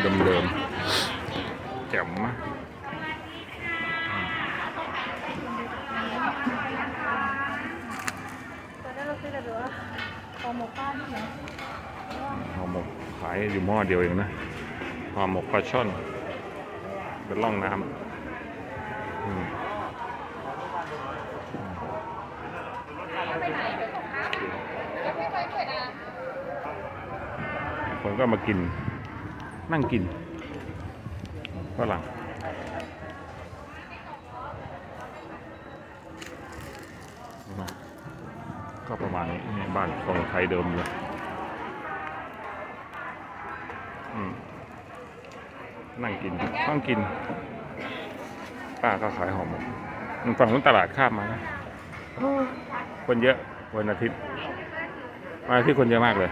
เดิมๆแจ่มมากตอนนั้นเราซื้อแต่แบบว่าคอหมกป้าที่ไหนห่อหมกขายอยู่หม้อเดียวเองนะห่อหมกปลาช่อนเป็นร่องน้ำอืมคนก็มากิน นั่งกินฝรั่งก็ประมาณนี้บ้านคนไทยเดิมเลยนั่งกินต้องกิน ป้าก็ขายหอมหมกมันฝั่งนู้นตลาดข้ามมานะคนเยอะวันอาทิตย์วันอาทิตย์คนเยอะมากเลย